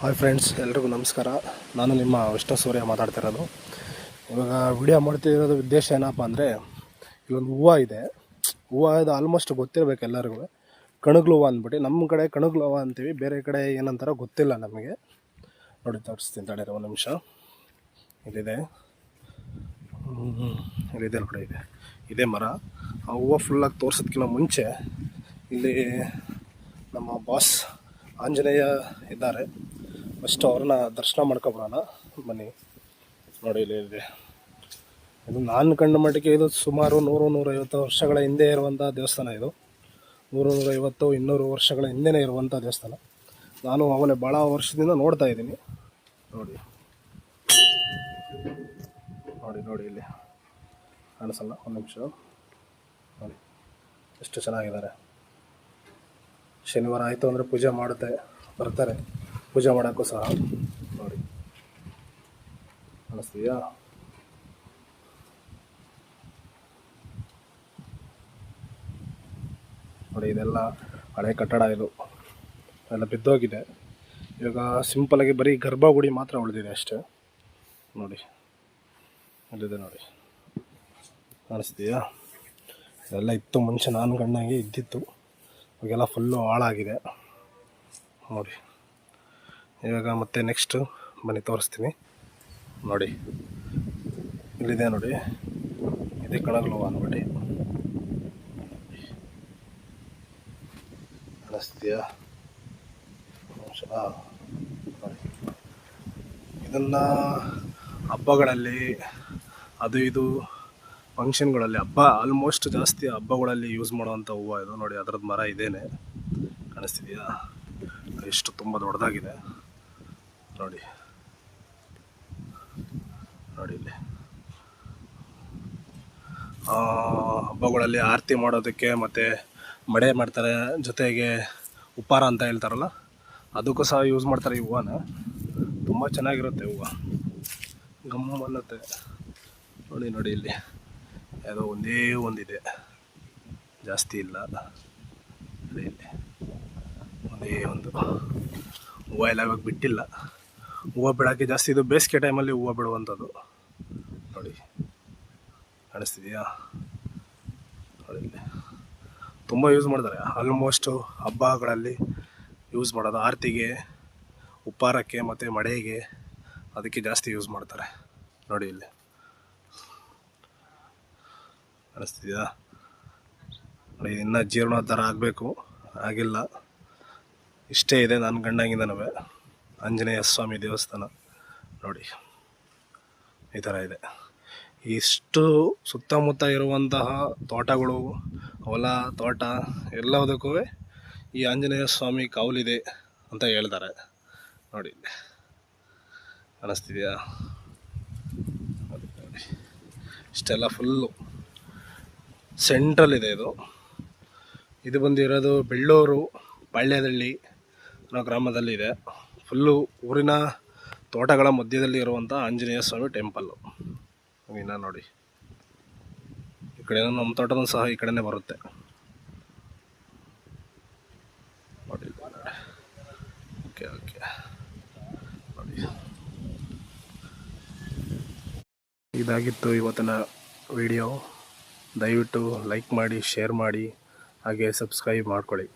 Hi friends, ಎಲ್ರಿಗೂ ನಮಸ್ಕಾರ. ನಾನು ನಿಮ್ಮ ವಿಷ್ಣು ಸೂರ್ಯ ಮಾತಾಡ್ತಿರೋದು ಇವಾಗ ವಿಡಿಯೋ ಮಾಡ್ತಿರೋದು ಉದ್ದೇಶ ಏನಪ್ಪ ಅಂದರೆ, ಇಲ್ಲೊಂದು ಹೂವು ಇದೆ. ಹೂವು ಇದು ಆಲ್ಮೋಸ್ಟ್ ಗೊತ್ತಿರಬೇಕು ಎಲ್ಲರಿಗೂ. ಕಣಗ್ಲು ಹೂವು ಅಂದ್ಬಿಟ್ಟು ನಮ್ಮ ಕಡೆ ಕಣಗ್ಲು ಹೂವು ಅಂತೀವಿ, ಬೇರೆ ಕಡೆ ಏನಂತಾರೋ ಗೊತ್ತಿಲ್ಲ ನಮಗೆ. ನೋಡಿ, ತೋರಿಸ್ತೀನಿ ತಡೀರಿ ಒಂದು ನಿಮಿಷ. ಇಲ್ಲಿದೆ. ಇಲ್ಲಿದೆ ನೋಡಿ ಇದೆ. ಇದೇ ಮರ. ಆ ಹೂವು ಫುಲ್ಲಾಗಿ ತೋರ್ಸೋದಕ್ಕಿಂತ ಮುಂಚೆ, ಇಲ್ಲಿ ನಮ್ಮ ಬಾಸ್ ಆಂಜನೇಯ ಇದ್ದಾರೆ. ಫಸ್ಟ್ ಅವ್ರನ್ನ ದರ್ಶನ ಮಾಡ್ಕೊಬಿಡೋಣ ಬನ್ನಿ. ನೋಡಿ ಇಲ್ಲಿ ಇದೆ. ಇದು ನಾನು ಕಂಡ ಮಟ್ಟಿಗೆ ಇದು ಸುಮಾರು ನೂರು, ನೂರೈವತ್ತು ವರ್ಷಗಳ ಹಿಂದೆ ಇರುವಂಥ ದೇವಸ್ಥಾನ ಇದು. ನೂರು, ನೂರೈವತ್ತು, ಇನ್ನೂರು ವರ್ಷಗಳ ಹಿಂದೆನೇ ಇರುವಂಥ ದೇವಸ್ಥಾನ. ನಾನು ಅವನೇ ಭಾಳ ವರ್ಷದಿಂದ ನೋಡ್ತಾ ಇದ್ದೀನಿ. ನೋಡಿ. ನೋಡಿ ನೋಡಿ ಇಲ್ಲಿ. ಕಾಣಿಸಲ್ಲ? ಒಂದು ನಿಮಿಷ. ನೋಡಿ. ಎಷ್ಟು ಚೆನ್ನಾಗಿದ್ದಾರೆ. ಶನಿವಾರ ಆಯಿತು ಅಂದರೆ ಪೂಜೆ ಮಾಡುತ್ತೆ ಬರ್ತಾರೆ. ಪೂಜೆ ಮಾಡೋಕ್ಕೂ ಸಹ ನೋಡಿ. ಕಾಣಿಸ್ತೀಯಾ ನೋಡಿ, ಇದೆಲ್ಲ ಹಳೆ ಕಟ್ಟಡ ಇದು. ಎಲ್ಲ ಬಿದ್ದೋಗಿದೆ. ಇವಾಗ ಸಿಂಪಲಾಗಿ ಬರೀ ಗರ್ಭಗುಡಿ ಮಾತ್ರ ಉಳಿದಿದೆ ಅಷ್ಟೇ. ನೋಡಿ ಅಲ್ಲಿದೆ ನೋಡಿ. ಕಾಣಿಸ್ತೀಯಾ ಇದೆಲ್ಲ ಇತ್ತು ಮುಂಚೆ, ನಾನು ಗಣ್ಣಾಗಿ ಇದ್ದಿತ್ತು. ಇವಾಗೆಲ್ಲ ಫುಲ್ಲು ಹಾಳಾಗಿದೆ. ನೋಡಿ. ಇವಾಗ ಮತ್ತೆ ನೆಕ್ಸ್ಟು ಬನ್ನಿ ತೋರಿಸ್ತೀನಿ. ನೋಡಿ. ಇಲ್ಲಿದೆ ನೋಡಿ. ಇದೇ ಕಣಗಳು ಕಾಣಿಸ್ತೀಯಾ ನಿಮಿಷ ನೋಡಿ. ಇದನ್ನು ಹಬ್ಬಗಳಲ್ಲಿ ಅದು ಇದು ಫಂಕ್ಷನ್ಗಳಲ್ಲಿ ಹಬ್ಬ ಆಲ್ಮೋಸ್ಟ್ ಜಾಸ್ತಿ ಹಬ್ಬಗಳಲ್ಲಿ ಯೂಸ್ ಮಾಡುವಂಥ ಹೂವು ಇದು ನೋಡಿ. ಅದರದ್ದು ಮರ ಇದೇನೆ. ಕಾಣಿಸ್ತಿದೆಯಾ ಎಷ್ಟು ತುಂಬ ದೊಡ್ಡದಾಗಿದೆ. ನೋಡಿ. ನೋಡಿ ಇಲ್ಲಿ. ಹಬ್ಬಗಳಲ್ಲಿ ಆರತಿ ಮಾಡೋದಕ್ಕೆ ಮತ್ತು ಮಡೆ ಮಾಡ್ತಾರೆ, ಜೊತೆಗೆ ಉಪ್ಪಾರ ಅಂತ ಹೇಳ್ತಾರಲ್ಲ, ಅದಕ್ಕೂ ಸಹ ಯೂಸ್ ಮಾಡ್ತಾರೆ ಈ ಹೂವನ. ತುಂಬ ಚೆನ್ನಾಗಿರುತ್ತೆ ಹೂವು. ಗಮ್ಮು ಅನ್ನತ್ತೆ. ನೋಡಿ ನೋಡಿ ಇಲ್ಲಿ. ಯಾವುದೋ ಒಂದೇ ಒಂದಿದೆ. ಜಾಸ್ತಿ ಇಲ್ಲ. ಇಲ್ಲಿ. ಒಂದೇ ಒಂದು. ಹೂವು ಎಲ್ಲ ಇವಾಗ ಬಿಟ್ಟಿಲ್ಲ. ಹೂವು ಬಿಡೋಕ್ಕೆ ಜಾಸ್ತಿ ಇದು ಬೇಸಿಗೆ ಟೈಮಲ್ಲಿ ಹೂವು ಬಿಡುವಂಥದ್ದು. ನೋಡಿ, ಕಾಣಿಸ್ತಿದೆಯಾ? ನೋಡಿ ತುಂಬ ಯೂಸ್ ಮಾಡ್ತಾರೆ. ಆಲ್ಮೋಸ್ಟು ಹಬ್ಬಗಳಲ್ಲಿ ಯೂಸ್ ಮಾಡೋದು. ಆರತಿಗೆ, ಉಪ್ಪಾರಕ್ಕೆ ಮತ್ತು ಮಡೆಗೆ ಅದಕ್ಕೆ ಜಾಸ್ತಿ ಯೂಸ್ ಮಾಡ್ತಾರೆ. ನೋಡಿ ಇಲ್ಲಿ. ಕಾಣಿಸ್ತಿದೆಯಾ? ನೋಡಿ, ಇನ್ನೂ ಜೀರ್ಣೋದ್ಧಾರ ಆಗಬೇಕು. ಆಗಿಲ್ಲ. ಇಷ್ಟೇ ಇದೆ ನನ್ನ ಗಂಡಂಗಿಂದನೂ. ಆಂಜನೇಯ ಸ್ವಾಮಿ ದೇವಸ್ಥಾನ ನೋಡಿ, ಈ ಥರ ಇದೆ. ಇಷ್ಟು ಸುತ್ತಮುತ್ತ ಇರುವಂತಹ ತೋಟಗಳು, ಹೊಲ, ತೋಟ ಎಲ್ಲದಕ್ಕೂ ಈ ಆಂಜನೇಯ ಸ್ವಾಮಿ ಕಾವಲಿದೆ ಅಂತ ಹೇಳ್ತಾರೆ. ನೋಡಿ ನೋಡಿ, ಇಷ್ಟೆಲ್ಲ ಫುಲ್ಲು ಸೆಂಟ್ರಲ್ ಇದೆ ಇದು. ಇದು ಬಂದಿರೋದು ಬೆಳ್ಳೂರು, ಪಾಳ್ಯದಳ್ಳಿ ಅನ್ನೋ ಗ್ರಾಮದಲ್ಲಿದೆ. ಫುಲ್ಲು ಊರಿನ ತೋಟಗಳ ಮಧ್ಯದಲ್ಲಿ ಇರುವಂಥ ಆಂಜನೇಯ ಸ್ವಾಮಿ ಟೆಂಪಲ್ಲು. ಇನ್ನು ನೋಡಿ. ಈ ಕಡೆ ನಮ್ಮ ತೋಟನೂ ಸಹ ಈ ಕಡೆನೇ ಬರುತ್ತೆ. ನೋಡಿ. Okay okay. ನೋಡಿ. ಇದಾಗಿತ್ತು ಇವತ್ತಿನ ವಿಡಿಯೋ. ದಯವಿಟ್ಟು ಲೈಕ್ ಮಾಡಿ, ಶೇರ್ ಮಾಡಿ, ಹಾಗೆ ಸಬ್ಸ್ಕ್ರೈಬ್ ಮಾಡ್ಕೊಳ್ಳಿ.